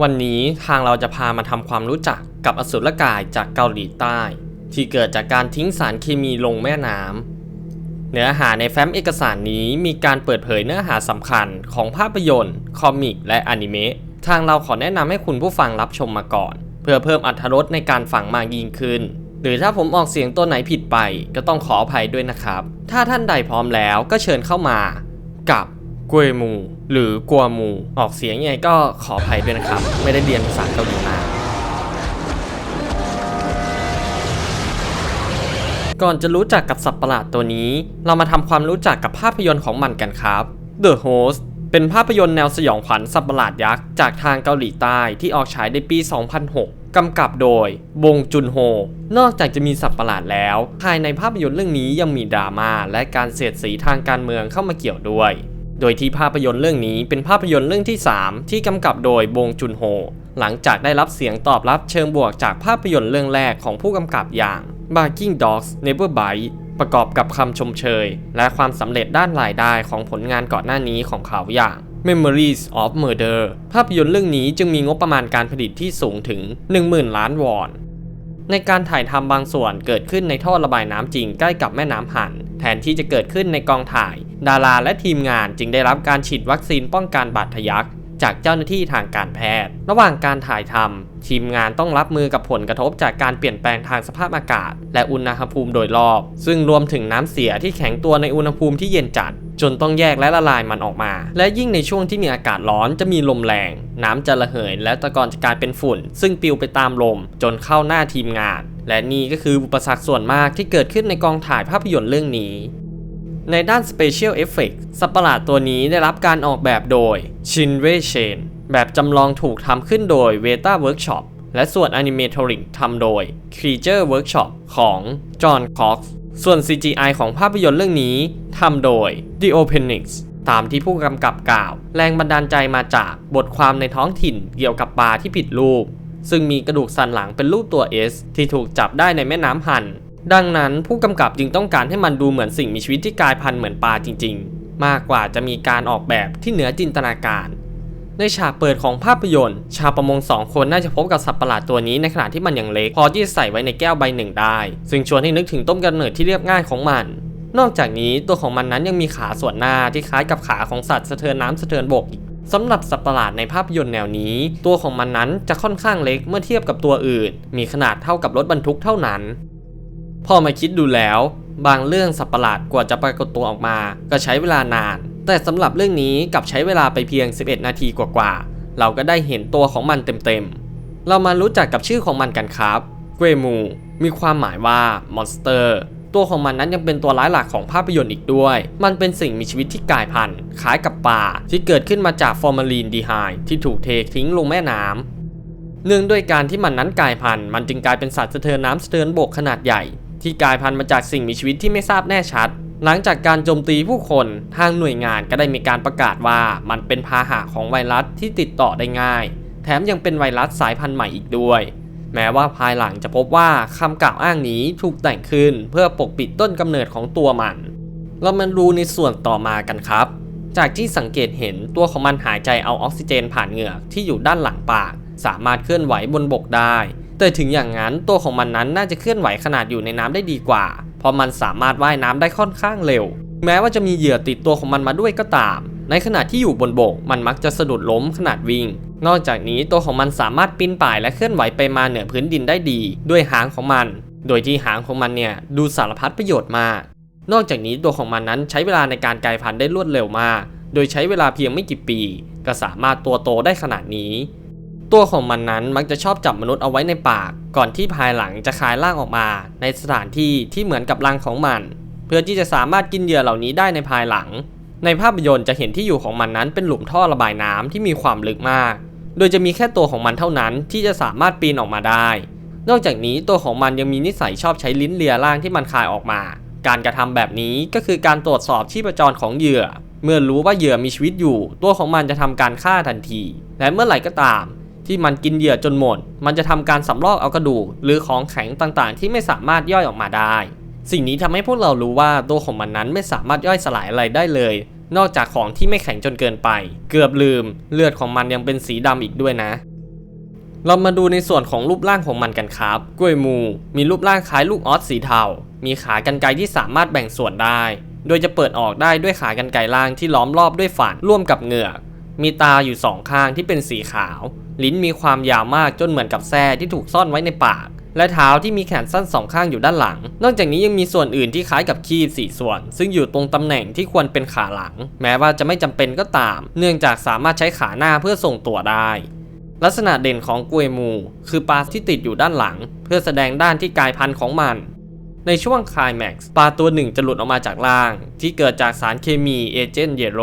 วันนี้ทางเราจะพามาทำความรู้จักกับอสุรกายจากเกาหลีใต้ ที่เกิดจากการทิ้งสารเคมีลงแม่น้ำเนื้อหาในแฟ้มเอกสารนี้มีการเปิดเผยเนื้อหาสำคัญของภาพยนตร์คอมิกและอนิเมะทางเราขอแนะนำให้คุณผู้ฟังรับชมมาก่อน เพื่อเพิ่มอรรถรสในการฟังมากยิ่งขึ้น หรือถ้าผมออกเสียงตัวไหนผิดไป ก็ต้องขออภัยด้วยนะครับ ถ้าท่านใดพร้อมแล้วก็เชิญเข้ามา กับ กวยมู หรือกัวมู ออกเสียงยังไงก็ขออภัยด้วยนะครับ ไม่ได้เรียนภาษาเกาหลีมาก่อนจะรู้จักกับสัตว์ประหลาดตัวนี้ เรามาทำความรู้จักกับภาพยนตร์ของมันกันครับ The Host เป็นภาพยนตร์แนวสยองขวัญสัตว์ประหลาดยักษ์จากทางเกาหลีใต้ที่ออกฉายในปี 2006 กำกับโดย บงจุนโฮ นอกจากจะมีสัตว์ประหลาดแล้ว ภายในภาพยนตร์เรื่องนี้ยังมีดราม่าและการเสียดสีทางการเมืองเข้ามาเกี่ยวด้วย โดยที่ภาพยนตร์เรื่องนี้เป็นภาพยนตร์เรื่องที่ 3 ที่กำกับโดยบงจุนโฮ หลังจากได้รับเสียงตอบรับเชิงบวกจากภาพยนตร์เรื่องแรกของผู้กำกับอย่าง Barking Dogs Never Bite ประกอบกับคำชมเชย และความสำเร็จด้านรายได้ของผลงานก่อนหน้านี้ของเขาอย่าง Memories of Murder ภาพยนตร์เรื่องนี้จึงมีงบประมาณการผลิตที่สูงถึง 10,000 ล้านวอน ในการถ่ายทำบางส่วนเกิดขึ้นในท่อระบายน้ำจริงใกล้กับแม่น้ำหัน แทนที่จะเกิดขึ้นในกองถ่าย ดาราและทีมงานจึงได้รับการฉีดวัคซีนป้องกันบาดทะยักจากเจ้าหน้าที่ทางการแพทย์ ระหว่างการถ่ายทำทีมงานต้องรับมือกับผลกระทบจากการเปลี่ยนแปลงทางสภาพอากาศ และอุณหภูมิโดยรอบ ซึ่งรวมถึงน้ำเสียที่แข็งตัวในอุณหภูมิที่เย็นจัด จนต้องแยกและละลายมันออกมา และยิ่งในช่วงที่มีอากาศร้อนจะมีลมแรง น้ำจะระเหย และตะกอนจะกลายเป็นฝุ่น ซึ่งปลิวไปตามลม จนเข้าหน้าทีมงาน และนี่ก็คืออุปสรรคส่วนมากที่เกิดขึ้นในกองถ่ายภาพยนตร์เรื่องนี้ ในด้าน Special Effect สัตว์ประหลาดตัวนี้ได้รับการออกแบบโดยชินเวเชนแบบจำลองถูกทำขึ้นโดย Veta Workshop และส่วน Animatronic ทำโดย Creature Workshop ของ John Cox ส่วน CGI ของภาพยนตร์เรื่องนี้ทำโดย The Openix ตามที่ผู้กำกับกล่าว แรงบันดาลใจมาจากบทความในท้องถิ่นเกี่ยวกับปลาที่ผิดรูป ซึ่งมีกระดูกสันหลังเป็นรูปตัว S ที่ถูกจับได้ในแม่น้ำหัน ดังนั้นผู้กำกับจึงต้องการให้มันดูเหมือนสิ่งมีชีวิตที่กลายพันธุ์เหมือนปลาจริง ๆ มากกว่าจะมีการออกแบบที่เหนือจินตนาการในฉากเปิดของภาพยนตร์ ชาวประมงสองคนน่าจะพบกับสัตว์ประหลาดตัวนี้ในขณะที่มันยังเล็ก พอที่จะใส่ไว้ในแก้วใบหนึ่งได้ ซึ่งชวนให้นึกถึงต้มกำเนิดที่เรียบง่ายของมัน นอกจากนี้ตัวของมันนั้นยังมีขาส่วนหน้าที่คล้ายกับขาของสัตว์สะเทือนน้ำสะเทือนบกอีกสำหรับสัตว์ประหลาดในภาพยนตร์แนวนี้ ตัวของมันนั้นจะค่อนข้างเล็กเมื่อเทียบกับตัวอื่น มีขนาดเท่ากับรถบรรทุกเท่านั้น พอมาคิดดูแล้ว บางเรื่องสัตว์ประหลาดกว่าจะปรากฏตัวออกมา ก็ใช้เวลานาน แต่สำหรับเรื่องนี้กลับใช้เวลาไปเพียง 11 นาทีกว่าๆ เราก็ได้เห็นตัวของมันเต็มๆ เรามารู้จักกับชื่อของมันกันครับ เกรมู มีความหมายว่ามอนสเตอร์ ตัวของมันนั้นยังเป็นตัวร้ายหลักของภาพยนตร์อีกด้วย มันเป็นสิ่งมีชีวิตที่กลายพันธุ์คล้ายกับปลาที่เกิดขึ้นมาจากฟอร์มาลีนดีไฮที่ถูกเททิ้งลงแม่น้ำเนื่องด้วยการที่มันนั้นกลายพันธุ์มันจึงกลายเป็นสัตว์สะเทือนน้ำสะเทือนบกขนาดใหญ่ ที่กลายพันธุ์มาจากสิ่งมีชีวิตที่ไม่ทราบแน่ชัด หลังจากการโจมตีผู้คนทางหน่วยงานก็ได้มีการประกาศว่ามันเป็นพาหะของไวรัสที่ติดต่อได้ง่าย แถมยังเป็นไวรัสสายพันธุ์ใหม่อีกด้วย แม้ว่าภายหลังจะพบว่าคำกล่าวอ้างนี้ถูกแต่งขึ้นเพื่อปกปิดต้นกำเนิดของตัวมัน เรามาดูในส่วนต่อมากันครับ จากที่สังเกตเห็นตัวของมันหายใจเอาออกซิเจนผ่านเหงือกที่อยู่ด้านหลังปาก สามารถเคลื่อนไหวบนบกได้ แต่ถึงอย่างนั้นตัวของมันนั้นน่าจะเคลื่อนไหวขนาดอยู่ในน้ำได้ดีกว่า เพราะมันสามารถว่ายน้ำได้ค่อนข้างเร็ว แม้ว่าจะมีเหยื่อติดตัวของมันมาด้วยก็ตาม ในขณะที่อยู่บนบกมันมักจะสะดุดล้มขนาดวิ่ง นอกจากนี้ตัวของมันสามารถปีนป่ายและเคลื่อนไหวไปมาเหนือพื้นดินได้ดี ด้วยหางของมัน โดยที่หางของมันเนี่ยดูสารพัดประโยชน์มาก นอกจากนี้ตัวของมันนั้นใช้เวลาในการกลายพันธุ์ได้รวดเร็วมาก โดยใช้เวลาเพียงไม่กี่ปี ก็สามารถตัวโตได้ขนาดนี้ ตัวของมันนั้นมักจะชอบจับมนุษย์เอาไว้ในปาก ก่อนที่ภายหลังจะคลายร่างออกมา ในสถานที่ที่เหมือนกับรังของมัน เพื่อที่จะสามารถกินเหยื่อเหล่านี้ได้ในภายหลัง ในภาพยนตร์จะเห็นที่อยู่ของมันนั้นเป็นหลุมท่อระบายน้ำที่มีความลึกมาก โดยจะมีแค่ตัวของมันเท่านั้นที่จะสามารถปีนออกมาได้ นอกจากนี้ตัวของมันยังมีนิสัยชอบใช้ลิ้นเลียร่างที่มันคายออกมา การกระทำแบบนี้ก็คือการตรวจสอบชีพจรของเหยื่อ เมื่อรู้ว่าเหยื่อมีชีวิตอยู่ ตัวของมันจะทำการฆ่าทันที และเมื่อไหร่ก็ตาม ที่มันกินเหยื่อจนหมด มันจะทำการสำลอกเอากระดูก หรือของแข็งต่างๆ ที่ไม่สามารถย่อยออกมาได้ สิ่งนี้ทำให้พวกเรารู้ว่าตัวของมันนั้นไม่สามารถย่อยสลายอะไรได้เลย นอกจากของที่ไม่แข็งจนเกินไป เกือบลืม เลือดของมันยังเป็นสีดำอีกด้วยนะ เรามาดูในส่วนของรูปร่างของมันกันครับ กล้วยมู มีรูปร่างคล้ายลูกออสสีเทา มีขากรรไกรที่สามารถแบ่งส่วนได้ โดยจะเปิดออกได้ด้วยขากรรไกรล่างที่ล้อมรอบด้วยฝันร่วมกับเหงือก มีตาอยู่สองข้างที่เป็นสีขาว ลิ้นมีความยาวมากจนเหมือนกับแส้ที่ถูกซ่อนไว้ในปาก และเท้าที่มีแขนสั้นสองข้างอยู่ด้านหลัง นอกจากนี้ยังมีส่วนอื่นที่คล้ายกับคีบสี่ส่วน ซึ่งอยู่ตรงตำแหน่งที่ควรเป็นขาหลัง แม้ว่าจะไม่จำเป็นก็ตาม เนื่องจากสามารถใช้ขาหน้าเพื่อส่งตัวได้ ลักษณะเด่นของกวยมู คือปลาที่ติดอยู่ด้านหลัง เพื่อแสดงด้านที่กายพันธุ์ของมันในช่วงคลายแม็กซ์ปลาตัวหนึ่งจะหลุดออกมาจากล่าง ที่เกิดจากสารเคมีเอเจนต์เยลโล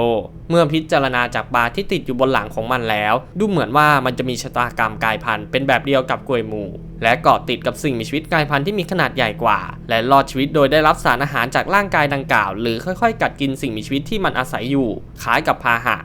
เมื่อพิจารณาจากปลาที่ติดอยู่บนหลังของมันแล้ว ดูเหมือนว่ามันจะมีชะตากรรมกายพันธุ์เป็นแบบเดียวกับกล้วยมูและเกาะติดกับสิ่งมีชีวิตกายพันธุ์ที่มีขนาดใหญ่กว่า และรอดชีวิตโดยได้รับสารอาหารจากร่างกายดังกล่าว หรือค่อยๆ กัดกินสิ่งมีชีวิตที่มันอาศัยอยู่คล้ายกับพาหะ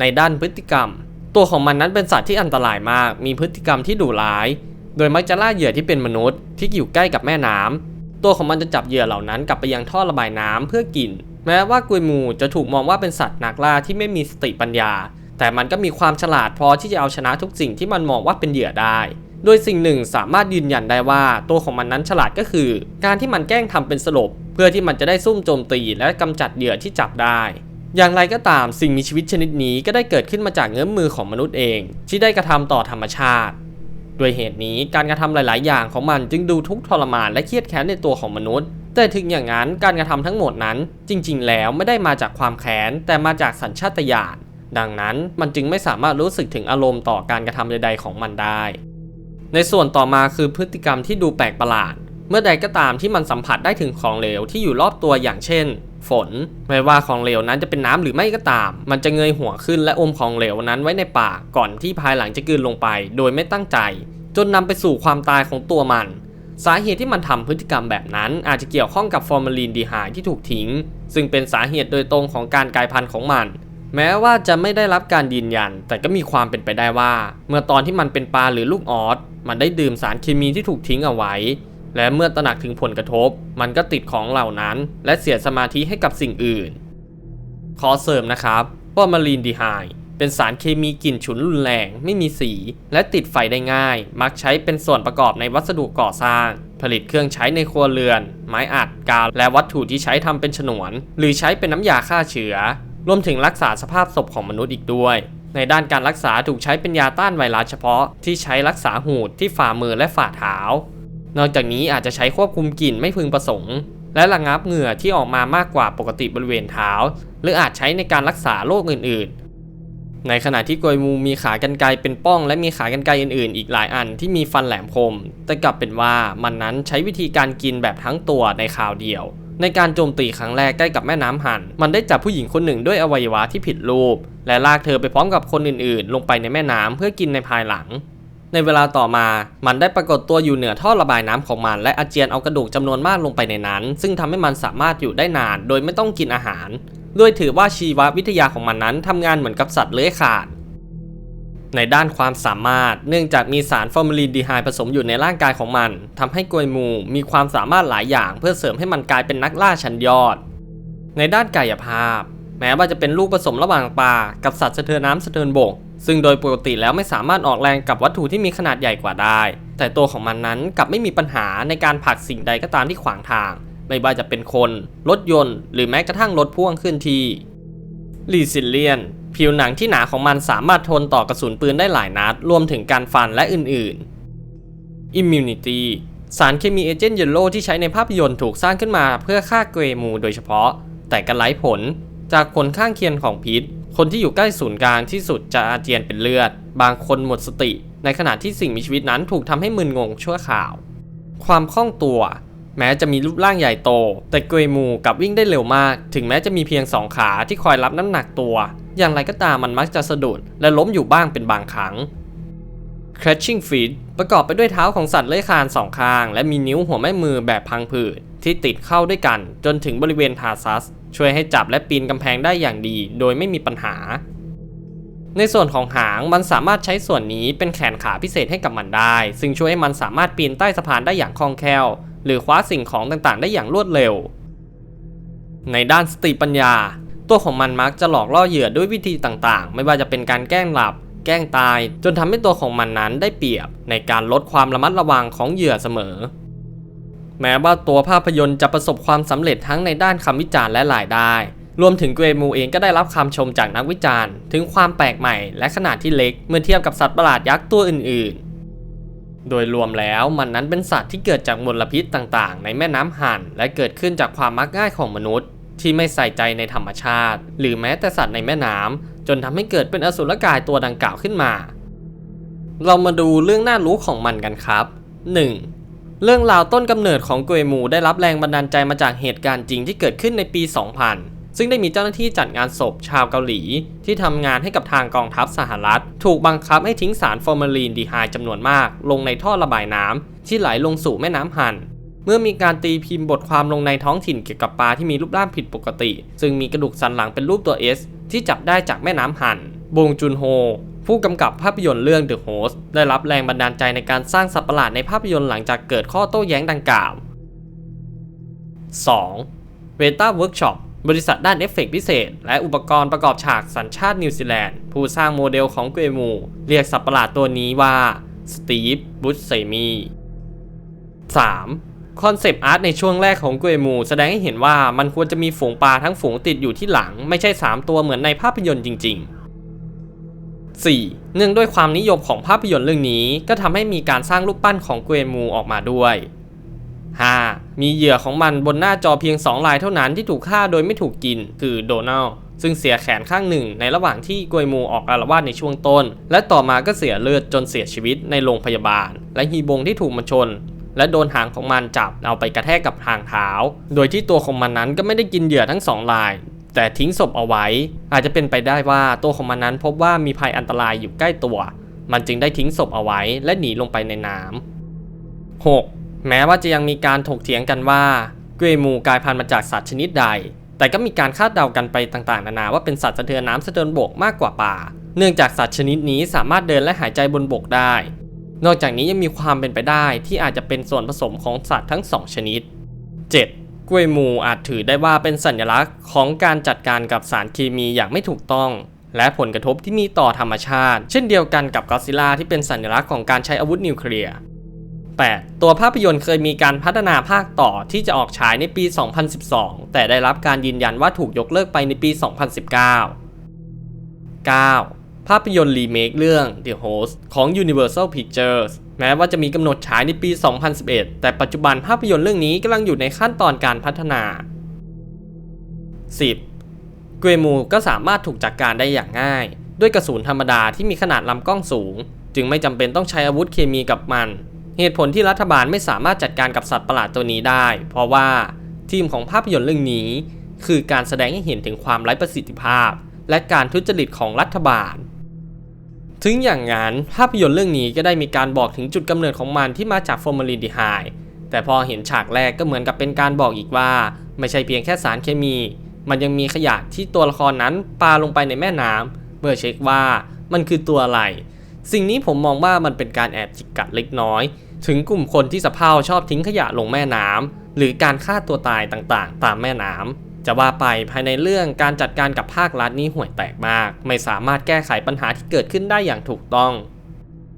ในด้านพฤติกรรม ตัวของมันนั้นเป็นสัตว์ที่อันตรายมาก มีพฤติกรรมที่ดุร้าย โดยมักจะล่าเหยื่อที่เป็นมนุษย์ที่อยู่ใกล้กับแม่น้ำตัวของมันจะจับเหยื่อเหล่านั้นกลับไปยังท่อระบายน้ำเพื่อกิน แม้ว่ากวยมูจะถูกมองว่าเป็นสัตว์นักล่าที่ไม่มีสติปัญญา แต่มันก็มีความฉลาดพอที่จะเอาชนะทุกสิ่งที่มันมองว่าเป็นเหยื่อได้ โดยสิ่งหนึ่งสามารถยืนยันได้ว่าตัวของมันนั้นฉลาดก็คือ การที่มันแกล้งทำเป็นสลบ เพื่อที่มันจะได้ซุ่มโจมตีและกำจัดเหยื่อที่จับได้ อย่างไรก็ตามสิ่งมีชีวิตชนิดนี้ก็ได้เกิดขึ้นมาจากเงื้อมมือของมนุษย์เอง ที่ได้กระทำต่อธรรมชาติด้วยเหตุนี้การกระทำหลาย ๆ อย่างของมันจึงดูทุกข์ทรมานและเครียดแค้นในตัวของมนุษย์ แต่ถึงอย่างนั้นการกระทำทั้งหมดนั้นจริง ๆ แล้วไม่ได้มาจากความแค้นแต่มาจากสัญชาตญาณดังนั้นมันจึงไม่สามารถรู้สึกถึงอารมณ์ต่อการกระทำใด ๆ ของมันได้ ในส่วนต่อมาคือพฤติกรรมที่ดูแปลกประหลาด เมื่อใดก็ตามที่มันสัมผัสได้ถึงของเหลวที่อยู่รอบตัวอย่างเช่น ฝน ไม่ว่าของเหลวนั้นจะเป็นน้ำหรือไม่ก็ตาม มันจะเงยหัวขึ้นและอมของเหลวนั้นไว้ในปากก่อนที่ภายหลังจะกลืนลงไป โดยไม่ตั้งใจ จนนำไปสู่ความตายของตัวมัน สาเหตุที่มันทำพฤติกรรมแบบนั้น อาจจะเกี่ยวข้องกับฟอร์มาลีนดีไฮที่ถูกทิ้ง ซึ่งเป็นสาเหตุโดยตรงของการกลายพันธุ์ของมัน แม้ว่าจะไม่ได้รับการยืนยัน แต่ก็มีความเป็นไปได้ว่า เมื่อตอนที่มันเป็นปลาหรือลูกออสมันได้ดื่มสารเคมีที่ถูกทิ้งเอาไว้ และเมื่อตระหนักถึงผลกระทบ มันก็ติดของเหล่านั้น และเสียสมาธิให้กับสิ่งอื่น ขอเสริมนะครับว่ามารีนดีไฮ เป็นสารเคมีกลิ่นฉุนรุนแรง ไม่มีสี และติดไฟได้ง่าย มักใช้เป็นส่วนประกอบในวัสดุก่อสร้าง ผลิตเครื่องใช้ในครัวเรือน ไม้อัดกาวและวัตถุที่ใช้ทำเป็นฉนวน หรือใช้เป็นน้ำยาฆ่าเชื้อ รวมถึงรักษาสภาพศพของมนุษย์อีกด้วย ในด้านการรักษาถูกใช้เป็นยาต้านไวรัสเฉพาะ ที่ใช้รักษาหูดที่ฝ่ามือและฝ่าเท้า นอกจากนี้อาจจะใช้ควบคุมกลิ่นไม่พึงประสงค์และระงับเหงื่อที่ออกมามากกว่าปกติบริเวณเท้า หรืออาจใช้ในการรักษาโรคอื่นๆ ในขณะที่กวยมูมีขากรรไกรเป็นป้อง และมีขากรรไกรอื่นๆ อีกหลายอันที่มีฟันแหลมคม แต่กลับเป็นว่ามันนั้นใช้วิธีการกินแบบทั้งตัวในคราวเดียว ในการโจมตีครั้งแรกใกล้กับแม่น้ำหัน มันได้จับผู้หญิงคนหนึ่งด้วยอวัยวะที่ผิดรูป และลากเธอไปพร้อมกับคนอื่นๆ ลงไปในแม่น้ำเพื่อกินในภายหลังในเวลาต่อมา มันได้ปรากฏตัวอยู่เหนือท่อระบายน้ำของมัน และอาเจียนเอากระดูกจำนวนมากลงไปในนั้น ซึ่งทำให้มันสามารถอยู่ได้นาน โดยไม่ต้องกินอาหาร โดยถือว่าชีววิทยาของมันนั้นทำงานเหมือนกับสัตว์เลื้อยคลานในด้านความสามารถ เนื่องจากมีสารฟอร์มาลีนดีไฮผสมอยู่ในร่างกายของมันทำให้กวยมูมีความสามารถหลายอย่าง เพื่อเสริมให้มันกลายเป็นนักล่าชั้นยอด ในด้านกายภาพ แม้ว่าจะเป็นลูกผสมระหว่างปลากับสัตว์สะเทือนน้ำสะเทือนบก ซึ่งโดยปกติแล้วไม่สามารถออกแรงกับวัตถุที่มีขนาดใหญ่กว่าได้ แต่ตัวของมันนั้นกลับไม่มีปัญหาในการผลักสิ่งใดก็ตามที่ขวางทาง ไม่ว่าจะเป็นคน รถยนต์ หรือแม้กระทั่งรถพ่วงขึ้นที่รีซิเลียนผิวหนังที่หนาของมันสามารถทนต่อกระสุนปืนได้หลายนัด รวมถึงการฟันและอื่นๆ Immunity สารเคมีเอเจนต์เยลโลที่ใช้ในภาพยนตร์ถูกสร้างขึ้นมาเพื่อฆ่าเกรมูโดยเฉพาะ แต่ก็ไร้ผล จากผลข้างเคียงของพิษ คนที่อยู่ใกล้ศูนย์กลางที่สุดจะอาเจียนเป็นเลือด บางคนหมดสติ ในขณะที่สิ่งมีชีวิตนั้นถูกทำให้มึนงงชั่วข่าว ความคล่องตัว แม้จะมีรูปร่างใหญ่โต แต่เกรมูกับวิ่งได้เร็วมาก ถึงแม้จะมีเพียงสองขาที่คอยรับน้ำหนักตัว อย่างไรก็ตามมันมักจะสะดุดและล้มอยู่บ้างเป็นบางครั้ง Crashing Feet ประกอบไปด้วยเท้าของสัตว์เลื้อยคลานสองข้าง และมีนิ้วหัวแม่มือแบบพังผืดที่ติดเข้าด้วยกันจนถึงบริเวณทาซัส ช่วยให้จับและปีนกำแพงได้อย่างดี โดยไม่มีปัญหา ในส่วนของหางมันสามารถใช้ส่วนนี้เป็นแขนขาพิเศษให้กับมันได้ ซึ่งช่วยให้มันสามารถปีนใต้สะพานได้อย่างคล่องแคล่ว หรือคว้าสิ่งของต่างๆ ได้อย่างรวดเร็ว ในด้านสติปัญญา ตัวของมันมักจะหลอกล่อเหยื่อด้วยวิธีต่างๆ ไม่ว่าจะเป็นการแกล้งหลับ แกล้งตาย จนทำให้ตัวของมันนั้นได้เปรียบ ในการลดความระมัดระวังของเหยื่อเสมอ แม้ว่าตัวภาพยนตร์จะประสบความสำเร็จทั้งในด้านคำวิจารณ์และรายได้รวมถึงเกรมูเองก็ได้รับคำชมจากนักวิจารณ์ ถึงความแปลกใหม่และขนาดที่เล็กเมื่อเทียบกับสัตว์ประหลาดยักษ์ตัวอื่นๆ โดยรวมแล้วมันนั้นเป็นสัตว์ที่เกิดจากมลพิษต่างๆ ในแม่น้ำหันและเกิดขึ้นจากความมักง่ายของมนุษย์ ที่ไม่ใส่ใจในธรรมชาติ หรือแม้แต่สัตว์ในแม่น้ำจนทำให้เกิดเป็นอสุรกายตัวดังกล่าวขึ้นมา เรามาดูเรื่องน่ารู้ของมันกันครับ 1. เรื่องราวต้นกำเนิดของกวยมูได้รับแรงบันดาลใจมาจากเหตุการณ์จริงที่เกิดขึ้นในปี 2000 ซึ่งได้มีเจ้าหน้าที่จัดงานศพชาวเกาหลี ที่ทำงานให้กับทางกองทัพสหรัฐ ถูกบังคับให้ทิ้งสารฟอร์มาลีนดีไฮจำนวนมาก ลงในท่อระบายน้ำที่ไหลลงสู่แม่น้ำฮันเมื่อมีการตีพิมพ์บทความลงในท้องถิ่นเกี่ยวกับปลาที่มีรูปร่างผิดปกติ ซึ่งมีกระดูกสันหลังเป็นรูปตัว S ที่จับได้จากแม่น้ำฮันบงจุนโฮ ผู้กำกับภาพยนตร์เรื่อง The Host ได้รับแรงบันดาลใจในการสร้างสัตว์ประหลาดในภาพยนตร์หลังจากเกิดข้อโต้แย้งดังกล่าว 2. v e t a Workshop บริษัทด้านเอฟเฟกต์พิเศษ และอุปกรณ์ประกอบฉากสัญชาตินิวซีแลนด์ ผู้สร้างโมเดลของเกรมู เรียกสัตว์ประหลาดตัวนี้ว่าสตีฟบุชเซมี 3. คอนเซปต์อาร์ตในช่วงแรกของเกรมู แสดงให้เห็นว่ามันควรจะมีฝูงปลาทั้งฝูงติดอยู่ที่หลัง ไม่ใช่ 3 ตัวเหมือนในภาพยนตร์จริง ๆ 4. เนื่องด้วยความนิยมของภาพยนตร์เรื่องนี้ ก็ทำให้มีการสร้างรูปปั้นของเกรมูออกมาด้วย 5. มีเหยื่อของมันบนหน้าจอเพียง2ลายเท่านั้นที่ถูกฆ่าโดยไม่ถูกกิน คือโดนัลซึ่งเสียแขนข้างหนึ่งในระหว่างที่กวยมูออกอารวาสในช่วงต้น และต่อมาก็เสียเลือดจนเสียชีวิตในโรงพยาบาล และฮีบงที่ถูกมันชน และโดนหางของมันจับเอาไปกระแทกกับทางเท้า โดยที่ตัวของมันนั้นก็ไม่ได้กินเหยื่อทั้งสองลาย แต่ทิ้งศพเอาไว้ อาจจะเป็นไปได้ว่าตัวของมันนั้นพบว่ามีภัยอันตรายอยู่ใกล้ตัว มันจึงได้ทิ้งศพเอาไว้และหนีลงไปในน้ำ 6. แม้ว่าจะยังมีการถกเถียงกันว่าเกรมูกลายพันธุ์มาจากสัตว์ชนิดใด แต่ก็มีการคาดเดากันไปต่างๆ นานาว่าเป็นสัตว์สะเทือนน้ำสะเทือนบกมากกว่าป่า เนื่องจากสัตว์ชนิดนี้สามารถเดินและหายใจบนบกได้ นอกจากนี้ยังมีความเป็นไปได้ที่อาจจะเป็นส่วนผสมของสัตว์ทั้งสองชนิด 7. กล้วยมูอาจถือได้ว่าเป็นสัญลักษณ์ของการจัดการกับสารเคมีอย่างไม่ถูกต้อง และผลกระทบที่มีต่อธรรมชาติ เช่นเดียวกันกับกอซิลลาที่เป็นสัญลักษณ์ของการใช้อาวุธนิวเคลียร์ 8. ตัวภาพยนตร์เคยมีการพัฒนาภาคต่อที่จะออกฉายในปี 2012 แต่ได้รับการยืนยันว่าถูกยกเลิกไปในปี 2019 9. ภาพยนตร์รีเมคเรื่อง The Host ของ Universal Pictures แม้ว่าจะมีกำหนดฉายในปี 2011 แต่ปัจจุบันภาพยนตร์เรื่องนี้กำลังอยู่ในขั้นตอนการพัฒนา 10. เกรมูก็สามารถถูกจัดกการได้อย่างง่าย ด้วยกระสุนธรรมดาที่มีขนาดลำกล้องสูง จึงไม่จำเป็นต้องใช้อาวุธเคมีกับมัน เหตุผลที่รัฐบาลไม่สามารถจัดการกับสัตว์ประหลาดตัวนี้ได้ เพราะว่าทีมของภาพยนตร์เรื่องนี้ คือการแสดงให้เห็นถึงความไร้ประสิทธิภาพ และการทุจริตของรัฐบาล ถึงอย่างนั้นภาพยนตร์เรื่องนี้ก็ได้มีการบอกถึงจุดกำเนิดของมันที่มาจากฟอร์มาลินดีไฮด์แต่พอเห็นฉากแรกก็เหมือนกับเป็นการบอกอีกว่า ไม่ใช่เพียงแค่สารเคมี มันยังมีขยะที่ตัวละครนั้นปาลงไปในแม่น้ำเมื่อเช็คว่ามันคือตัวอะไร สิ่งนี้ผมมองว่ามันเป็นการแอบจิกกัดเล็กน้อย ถึงกลุ่มคนที่สะเพาชอบทิ้งขยะลงแม่น้ำหรือการฆ่าตัวตายต่างๆ ตามแม่น้ำจะว่าไปภายในเรื่องการจัดการกับภาครัฐนี้ห่วยแตกมาก ไม่สามารถแก้ไขปัญหาที่เกิดขึ้นได้อย่างถูกต้อง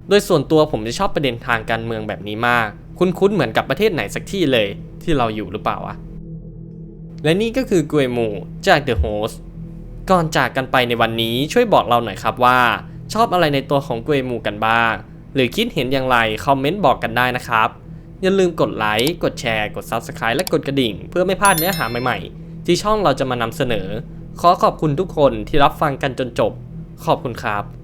โดยส่วนตัวผมจะชอบประเด็นทางการเมืองแบบนี้มาก คุ้นๆเหมือนกับประเทศไหนสักที่เลย ที่เราอยู่หรือเปล่าวะและนี่ก็คือกวยมูจาก The Host ก่อนจากกันไปในวันนี้ช่วยบอกเราหน่อยครับว่า ชอบอะไรในตัวของกวยมูกันบ้าง หรือคิดเห็นอย่างไรคอมเมนต์บอกกันได้นะครับ อย่าลืมกดไลค์ กดแชร์ กด Subscribe และกดกระดิ่ง เพื่อไม่พลาดเนื้อหาใหม่ๆ ที่ช่องเราจะมานำเสนอ ขอขอบคุณทุกคนที่รับฟังกันจนจบ ขอบคุณครับ